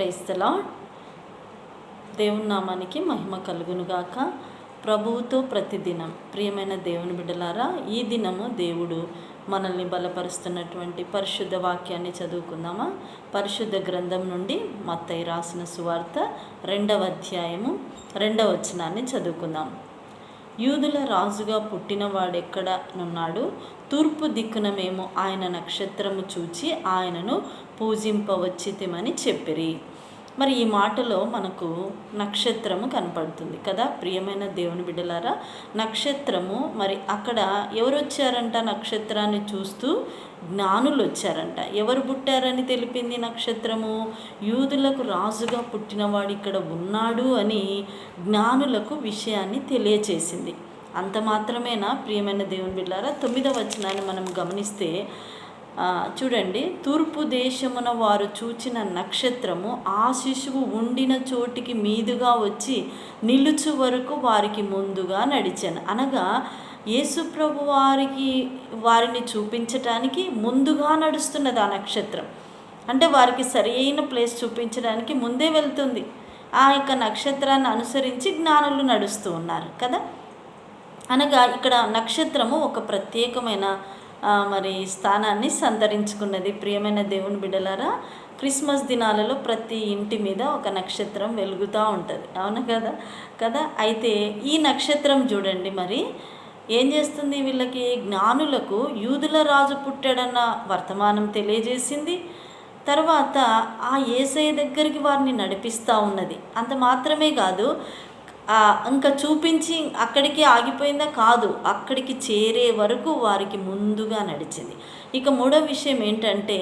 క్రైస్తలా దేవుని నామానికి మహిమ కలుగునుగాక. ప్రభువుతో ప్రతిదినం. ప్రియమైన దేవుని బిడ్డలారా ఈ దినము దేవుడు మనల్ని బలపరుస్తున్నటువంటి పరిశుద్ధ వాక్యాన్ని చదువుకుందామా? పరిశుద్ధ గ్రంథం నుండి మత్తయి రాసిన సువార్త రెండవ అధ్యాయము రెండవ వచనాన్ని చదువుకుందాం. యూదుల రాజుగా పుట్టినవాడెక్కడనున్నాడు తూర్పు దిక్కున మేము ఆయన నక్షత్రము చూచి ఆయనను పూజింపవచ్చితిమని చెప్పిరి. మరి ఈ మాటలో మనకు నక్షత్రము కనపడుతుంది కదా ప్రియమైన దేవుని బిడ్డలారా? నక్షత్రము మరి అక్కడ ఎవరు వచ్చారంట నక్షత్రాన్ని చూస్తూ? జ్ఞానులు వచ్చారంట ఎవరు పుట్టారని తెలిపింది నక్షత్రము? యూదులకు రాజుగా పుట్టినవాడు ఇక్కడ ఉన్నాడు అని జ్ఞానులకు విషయాన్ని తెలియచేసింది. అంత మాత్రమేనా? ప్రియమైన దేవుని బిళ్ళారా తొమ్మిదవ వచనాన్ని మనం గమనిస్తే చూడండి. తూర్పు దేశమున వారు చూచిన నక్షత్రము ఆ శిశువు ఉండిన చోటికి మీదుగా వచ్చి నిలుచు వరకు వారికి ముందుగా నడిచాను. అనగా యేసుప్రభు వారికి వారిని చూపించటానికి ముందుగా నడుస్తున్నది ఆ నక్షత్రం. అంటే వారికి సరి అయిన ప్లేస్ చూపించడానికి ముందే వెళ్తుంది. ఆ యొక్క నక్షత్రాన్ని అనుసరించి జ్ఞానులు నడుస్తూ ఉన్నారు కదా? అనగా ఇక్కడ నక్షత్రము ఒక ప్రత్యేకమైన మరి స్థానాన్ని సంతరించుకున్నది. ప్రియమైన దేవుని బిడ్డలారా క్రిస్మస్ దినాలలో ప్రతి ఇంటి మీద ఒక నక్షత్రం వెలుగుతూ ఉంటుంది. అవును కదా? కదా? అయితే ఈ నక్షత్రం చూడండి మరి. ఏం చేస్తుంది వీళ్ళకి? జ్ఞానులకు యూదుల రాజు పుట్టాడన్న వర్తమానం తెలియజేసింది. తర్వాత ఆ ఏసఐ దగ్గరికి వారిని నడిపిస్తూ ఉన్నది. అంత మాత్రమే కాదు ఇంకా చూపించి అక్కడికి ఆగిపోయిందా కాదు అక్కడికి చేరే వరకు వారికి ముందుగా నడిచింది. ఇక మూడో విషయం ఏంటంటే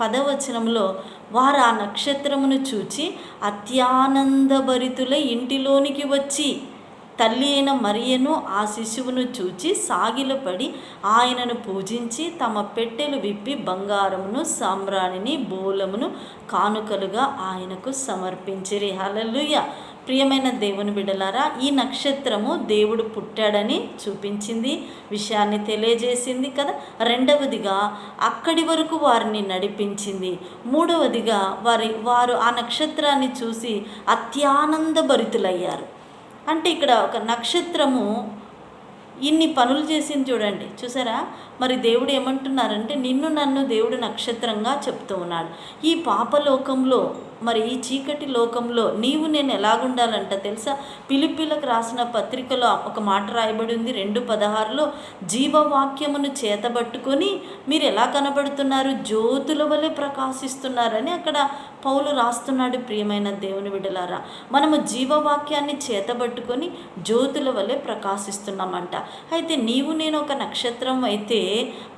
పదవచనంలో వారు ఆ నక్షత్రమును చూచి అత్యానందభరితులై ఇంటిలోనికి వచ్చి తల్లి అయిన మరియను ఆ శిశువును చూచి సాగిలపడి ఆయనను పూజించి తమ పెట్టెలు విప్పి బంగారమును సామ్రాణిని బోలమును కానుకలుగా ఆయనకు సమర్పించిరి. హలలుయ ప్రియమైన దేవుని బిడలారా ఈ నక్షత్రము దేవుడు పుట్టాడని చూపించింది విషయాన్ని తెలియజేసింది కదా. రెండవదిగా అక్కడి వరకు వారిని నడిపించింది. మూడవదిగా వారి వారు ఆ నక్షత్రాన్ని చూసి అత్యానందభరితులయ్యారు అంటే ఇక్కడ ఒక నక్షత్రము ఇన్ని పనులు చేసింది చూడండి చూసారా? మరి దేవుడు ఏమంటున్నారంటే నిన్ను నన్ను దేవుడు నక్షత్రంగా చెప్తూ ఉన్నాడు. ఈ పాపలోకంలో మరి ఈ చీకటి లోకంలో నీవు నేను ఎలాగుండాలంట తెలుసా? పిలిపిలకు రాసిన పత్రికలో ఒక మాట రాయబడి ఉంది రెండు పదహారులో జీవవాక్యమును చేతబట్టుకొని మీరు ఎలా కనబడుతున్నారు? జ్యోతుల వలె ప్రకాశిస్తున్నారని అక్కడ పౌలు రాస్తున్నాడు ప్రియమైన దేవుని విడలారా మనము జీవవాక్యాన్ని చేతబట్టుకొని జ్యోతుల వలె ప్రకాశిస్తున్నామంట. అయితే నీవు నేను ఒక నక్షత్రం అయితే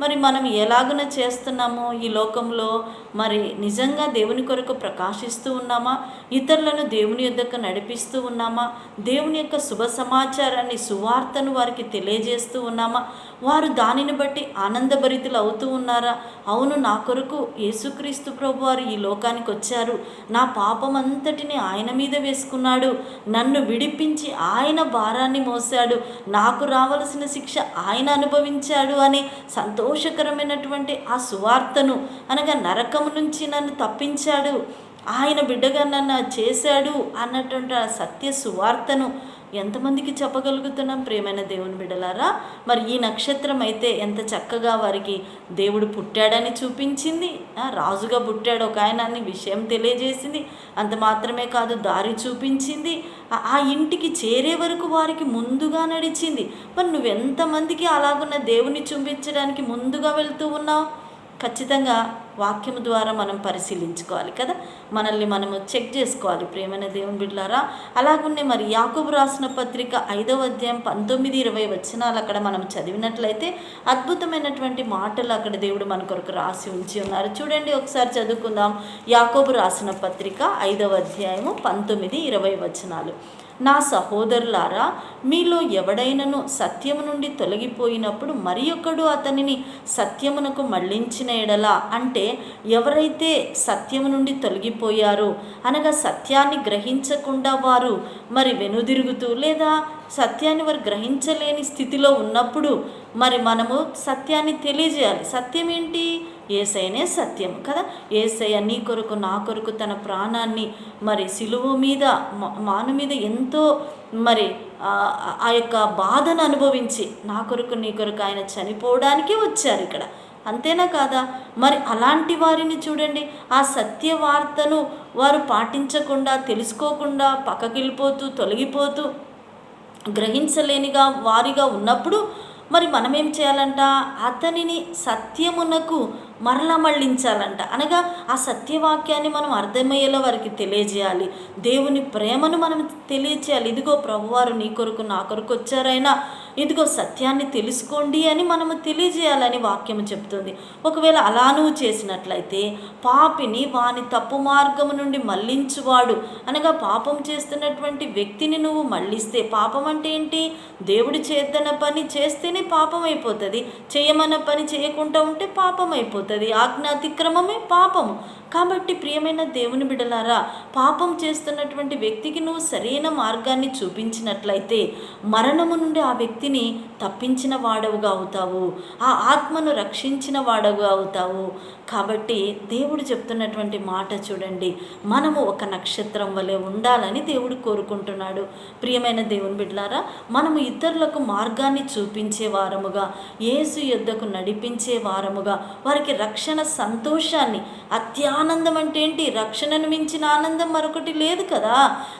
మరి మనం ఎలాగున చేస్తున్నామో? ఈ లోకంలో మరి నిజంగా దేవుని కొరకు ప్రకాశిస్తూ ఉన్నామా? ఇతరులను దేవుని యొద్దకు నడిపిస్తూ ఉన్నామా? దేవుని యొక్క శుభ సమాచారాన్ని సువార్తను వారికి తెలియజేస్తూ ఉన్నామా? వారు దానిని బట్టి ఆనందభరితులు అవుతూ ఉన్నారా? అవును నా కొరకు యేసుక్రీస్తు ప్రభు వారు ఈ లోకానికి వచ్చారు. నా పాపం అంతటిని ఆయన మీద వేసుకున్నాడు. నన్ను విడిపించి ఆయన భారాన్ని మోసాడు నాకు రావలసిన శిక్ష ఆయన అనుభవించాడు అనే సంతోషకరమైనటువంటి ఆ సువార్తను అనగా నరకము నుంచి నన్ను తప్పించాడు. ఆయన బిడ్డగా నన్ను చేశాడు అన్నటువంటి ఆ సత్య సువార్తను ఎంతమందికి చెప్పగలుగుతున్నాం ప్రేమైన దేవుని బిడ్డలారా? మరి ఈ నక్షత్రం అయితే ఎంత చక్కగా వారికి దేవుడు పుట్టాడని చూపించింది. రాజుగా పుట్టాడు ఒక ఆయన అని విషయం తెలియజేసింది. అంత మాత్రమే కాదు దారి చూపించింది. ఆ- ఆ ఇంటికి చేరే వరకు వారికి ముందుగా నడిచింది. మరి నువ్వెంతమందికి అలాగున్న దేవుని చూపించడానికి ముందుగా వెళ్తూ ఉన్నావు? ఖచ్చితంగా వాక్యము ద్వారా మనం పరిశీలించుకోవాలి కదా? మనల్ని మనము చెక్ చేసుకోవాలి. ప్రేమైన దేవుని బిడ్డలారా అలాగున్నే మరి యాకోబు రాసిన పత్రిక ఐదవ అధ్యాయం పంతొమ్మిది ఇరవై వచనాలు అక్కడ మనం చదివినట్లయితే అద్భుతమైనటువంటి మాటలు అక్కడ దేవుడు మన కొరకు రాసి ఉంచి ఉన్నారు. చూడండి ఒకసారి చదువుకుందాం. యాకోబు రాసిన పత్రిక ఐదవ అధ్యాయము పంతొమ్మిది ఇరవై వచనాలు. నా సహోదరులారా మీలో ఎవడైనను సత్యము నుండి తొలగిపోయినప్పుడు మరి ఒకడు అతనిని సత్యమునకు మళ్ళించిన ఎడలా? అంటే ఎవరైతే సత్యము నుండి తొలగిపోయారో అనగా సత్యాన్ని గ్రహించకుండా వారు మరి వెనుదిరుగుతూ లేదా సత్యాన్ని వారు గ్రహించలేని స్థితిలో ఉన్నప్పుడు మరి మనము సత్యాన్ని తెలియజేయాలి. సత్యం ఏంటి ఏసైనే సత్యం కదా? ఏసయ్య నీ కొరకు నా కొరకు తన ప్రాణాన్ని మరి సిలువ మీద మా- మాను మీద ఎంతో మరి ఆ- యొక్క బాధను అనుభవించి నా కొరకు నీ కొరకు ఆయన చనిపోవడానికి వచ్చారు ఇక్కడ. అంతేనా కాదా? మరి అలాంటి వారిని చూడండి. ఆ సత్య వార్తను వారు పాటించకుండా తెలుసుకోకుండా పక్కకెళ్ళిపోతూ తొలగిపోతూ గ్రహించలేనిగా వారిగా ఉన్నప్పుడు మరి మనం ఏం చేయాలంట? అతనిని సత్యమునకు మరలా మళ్ళించాలంట. అనగా ఆ సత్యవాక్యాన్ని మనం అర్థమయ్యేలా వారికి తెలియజేయాలి. దేవుని ప్రేమను మనం తెలియచేయాలి. ఇదిగో ప్రభువారు నీ కొరకు నా కొరకు వచ్చారైనా ఇదిగో సత్యాన్ని తెలుసుకోండి అని మనము తెలియజేయాలని వాక్యము చెప్తుంది. ఒకవేళ అలా నువ్వు చేసినట్లయితే పాపిని వాని తప్పు మార్గము నుండి మళ్ళించువాడు అనగా పాపం చేస్తున్నటువంటి వ్యక్తిని నువ్వు మళ్ళిస్తే పాపం అంటే ఏంటి? దేవుడు చేద్దన పని చేస్తేనే పాపం అయిపోతుంది. చేయమన్న పని చేయకుండా ఉంటే పాపం అయిపోతుంది. ఆజ్ఞాతిక్రమమే పాపము. కాబట్టి ప్రియమైన దేవుని బిడలారా పాపం చేస్తున్నటువంటి వ్యక్తికి నువ్వు సరైన మార్గాన్ని చూపించినట్లయితే మరణము నుండి ఆ వ్యక్తిని తప్పించిన వాడవుగా అవుతావు. ఆ ఆత్మను రక్షించిన వాడవుగా అవుతావు. కాబట్టి దేవుడు చెప్తున్నటువంటి మాట చూడండి. మనము ఒక నక్షత్రం వలె ఉండాలని దేవుడు కోరుకుంటున్నాడు. ప్రియమైన దేవుని బిడ్డలారా మనము ఇతరులకు మార్గాన్ని చూపించే వారముగా యేసు యుద్ధకు నడిపించే వారముగా వారికి రక్షణ సంతోషాన్ని అత్యానందం అంటే ఏంటి? రక్షణను మించిన ఆనందం మరొకటి లేదు కదా.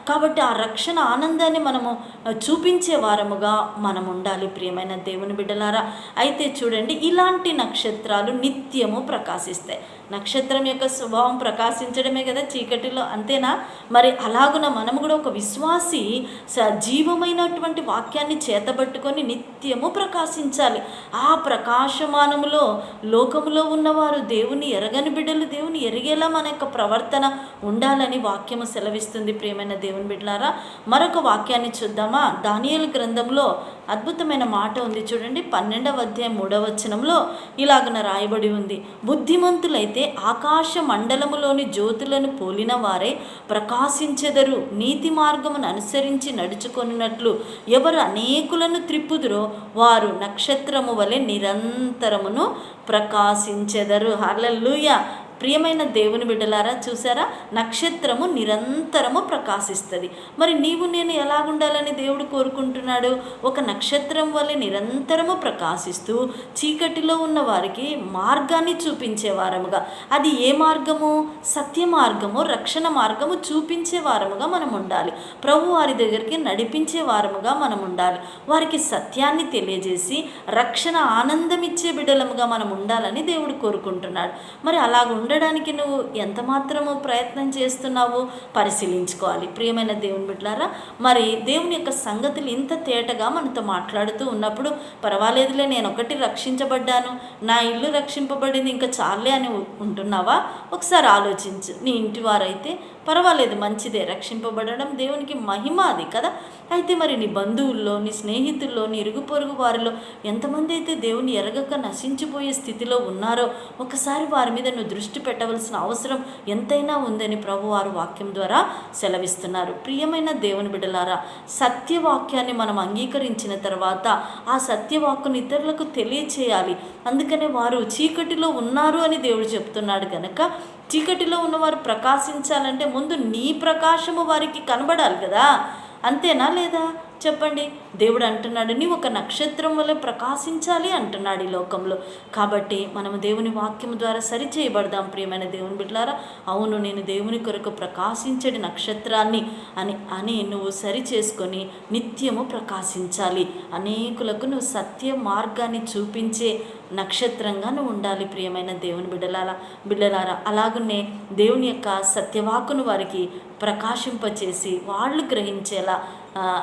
కాబట్టి ఆ రక్షణ ఆనందాన్ని మనము చూపించే వారముగా మనం ఉండాలి ప్రియమైన దేవుని బిడ్డలారా. అయితే చూడండి ఇలాంటి నక్షత్రాలు నిత్యము ప్రకాశిస్తాయి. నక్షత్రం యొక్క స్వభావం ప్రకాశించడమే కదా చీకటిలో అంతేనా? మరి అలాగున మనము కూడా ఒక విశ్వాసి స జీవమైనటువంటి వాక్యాన్ని చేతబట్టుకొని నిత్యము ప్రకాశించాలి. ఆ ప్రకాశమానములో లోకములో ఉన్నవారు దేవుని ఎరగని బిడ్డలు దేవుని ఎరిగేలా మన యొక్క ప్రవర్తన ఉండాలని వాక్యము సెలవిస్తుంది ప్రియమైన దేవుని బిడ్డలారా. మరొక వాక్యాన్ని చూద్దామా? దానియలు గ్రంథంలో అద్భుతమైన మాట ఉంది చూడండి. పన్నెండవ అధ్యాయం మూడవ వచనంలో ఇలాగన రాయబడి ఉంది. బుద్ధిమంతులైతే ఆకాశ మండలములోని జ్యోతులను పోలిన వారే ప్రకాశించెదరు. నీతి మార్గమును అనుసరించి నడుచుకొనినట్లు ఎవరు అనేకులను త్రిప్పుదురో వారు నక్షత్రము వలె నిరంతరమును ప్రకాశించెదరు. హల్లెలూయా! ప్రియమైన దేవుని బిడ్డలారా చూసారా? నక్షత్రము నిరంతరము ప్రకాశిస్తుంది. మరి నీవు నేను ఎలాగుండాలని దేవుడు కోరుకుంటున్నాడు? ఒక నక్షత్రం వల్ల నిరంతరము ప్రకాశిస్తూ చీకటిలో ఉన్న వారికి మార్గాన్ని చూపించే వారముగా. అది ఏ మార్గము? సత్య మార్గము రక్షణ మార్గము చూపించే వారముగా మనం ఉండాలి ప్రభు వారి దగ్గరికి నడిపించే వారముగా మనం ఉండాలి వారికి సత్యాన్ని తెలియజేసి రక్షణ ఆనందమిచ్చే బిడ్డలముగా మనం ఉండాలని దేవుడు కోరుకుంటున్నాడు. మరి అలాగ ఉండడానికి నువ్వు ఎంత మాత్రము ప్రయత్నం చేస్తున్నావు పరిశీలించుకోవాలి. ప్రియమైన దేవుని బిడ్డలారా మరి దేవుని యొక్క సంగతులు ఇంత తేటగా మనతో మాట్లాడుతూ ఉన్నప్పుడు పర్వాలేదులే నేను ఒకటి రక్షించబడ్డాను నా ఇల్లు రక్షింపబడింది ఇంకా చాలే అని ఉంటున్నావా? ఒకసారి ఆలోచించు. నీ ఇంటి వారైతే పర్వాలేదు మంచిదే. రక్షింపబడడం దేవునికి మహిమ అది కదా? అయితే మరి నీ బంధువుల్లో నీ స్నేహితుల్లో నీ ఇరుగు పొరుగు వారిలో ఎంతమంది అయితే దేవుని ఎరగక నశించిపోయే స్థితిలో ఉన్నారో ఒకసారి వారి మీద నువ్వు దృష్టి పెట్టవలసిన అవసరం ఎంతైనా ఉందని ప్రభు వారు వాక్యం ద్వారా సెలవిస్తున్నారు. ప్రియమైన దేవుని బిడలారా సత్యవాక్యాన్ని మనం అంగీకరించిన తర్వాత ఆ సత్యవాక్కుని ఇతరులకు తెలియచేయాలి. అందుకనే వారు చీకటిలో ఉన్నారు అని దేవుడు చెప్తున్నాడు కనుక చీకటిలో ఉన్నవారు ప్రకాశించాలంటే ముందు నీ ప్రకాశము వారికి కనబడాలి కదా. అంతేనా లేదా? చెప్పండి. దేవుడు అంటున్నాడు నీ ఒక నక్షత్రం వల్ల ప్రకాశించాలి అంటున్నాడు ఈ లోకంలో. కాబట్టి మనము దేవుని వాక్యం ద్వారా సరి చేయబడదాం ప్రియమైన దేవుని బిడ్డలారా. అవును నేను దేవుని కొరకు ప్రకాశించడి నక్షత్రాన్ని అని అని నువ్వు సరి చేసుకొని నిత్యము ప్రకాశించాలి. అనేకులకు నువ్వు సత్య మార్గాన్ని చూపించే నక్షత్రంగా నువ్వు ఉండాలి ప్రియమైన దేవుని బిడ్డలారా బిడ్డలారా. అలాగనే దేవుని యొక్క సత్యవాకును వారికి ప్రకాశింపచేసి వాళ్ళు గ్రహించేలా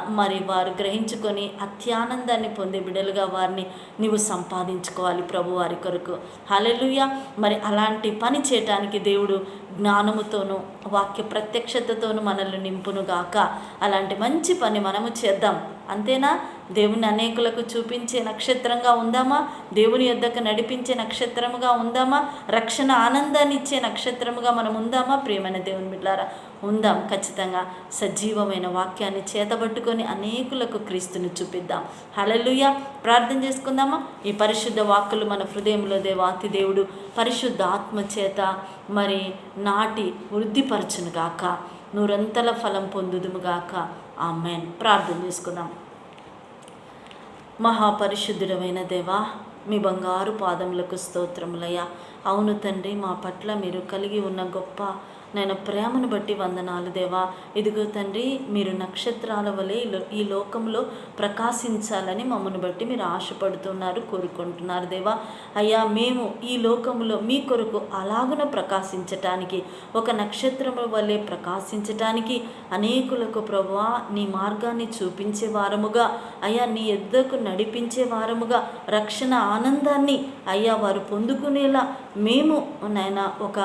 మరి వారు గ్రహించుకొని అత్యానందాన్ని పొందే బిడలుగా వారిని నీవు సంపాదించుకోవాలి ప్రభు వారి కొరకు. హల్లెలూయా. మరి అలాంటి పని చేయటానికి దేవుడు జ్ఞానముతోనూ వాక్య ప్రత్యక్షతతోనూ మనల్ని నింపునుగాక అలాంటి మంచి పని మనము చేద్దాం. అంతేనా? దేవుని అనేకులకు చూపించే నక్షత్రంగా ఉందామా? దేవుని యొద్దకు నడిపించే నక్షత్రముగా ఉందామా? రక్షణ ఆనందాన్ని ఇచ్చే నక్షత్రముగా మనం ఉందామా? ప్రియమైన దేవుని బిడ్డారా ఉందాం ఖచ్చితంగా. సజీవమైన వాక్యాన్ని చేతబట్టుకొని అనేకులకు క్రీస్తుని చూపిద్దాం. హలలుయ ప్రార్థన చేసుకుందామా? ఈ పరిశుద్ధ వాక్కులు మన హృదయంలో దేవాతి దేవుడు పరిశుద్ధ ఆత్మ చేత మరి నాటి వృద్ధిపరచునుగాక నూరంతల ఫలం పొందుదుము పొందుదుముగాక ఆమెన్. ప్రార్థన చేసుకుందాం. మహాపరిశుద్ధుడమైన దేవా మీ బంగారు పాదములకు స్తోత్రములయ్యా. అవును తండ్రి మా పట్ల మీరు కలిగి ఉన్న గొప్ప నేను ప్రేమను బట్టి వందనాలు దేవా. ఇదిగో తండ్రి మీరు నక్షత్రాల వలె ఈ లో- ఈ లోకంలో ప్రకాశించాలని మమ్మల్ని బట్టి మీరు ఆశపడుతున్నారు కోరుకుంటున్నారు దేవా. అయ్యా మేము ఈ లోకంలో మీ కొరకు అలాగున ప్రకాశించటానికి ఒక నక్షత్రము వలె ప్రకాశించటానికి అనేకులకు ప్రభువా నీ మార్గాన్ని చూపించే వారముగా అయ్యా నీ ఎద్దకు నడిపించే వారముగా రక్షణ ఆనందాన్ని అయ్యా వారు పొందుకునేలా మేము నాయన ఒక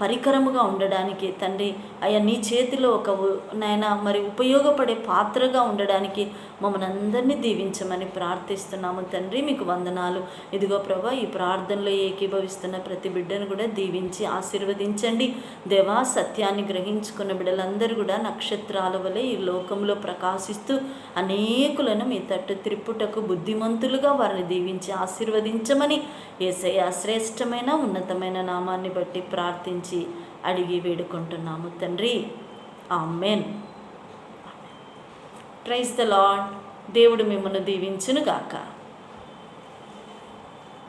పరికరముగా ఉండడానికి తండ్రి అయ్యా నీ చేతిలో ఒక నాయన మరి ఉపయోగపడే పాత్రగా ఉండడానికి మమ్మల్ని అందరినీ దీవించమని ప్రార్థిస్తున్నాము. తండ్రి మీకు వందనాలు. ఇదిగో ప్రభా ఈ ప్రార్థనలో ఏకీభవిస్తున్న ప్రతి బిడ్డను కూడా దీవించి ఆశీర్వదించండి. దేవా సత్యాన్ని గ్రహించుకున్న బిడ్డలందరూ కూడా నక్షత్రాల వలె ఈ లోకంలో ప్రకాశిస్తూ అనేకులను మీ తట్టు త్రిప్పుటకు బుద్ధిమంతులుగా వారిని దీవించి ఆశీర్వదించమని ఏసయ శ్రేష్టమైన ఉన్నతమైన నామాన్ని బట్టి ప్రార్థించి అడిగి వేడుకుంటున్నాము. తండ్రి ఆమెన్. ప్రైజ్ ద లాడ్ దేవుడు మిమ్మల్ని దీవించునుగాక.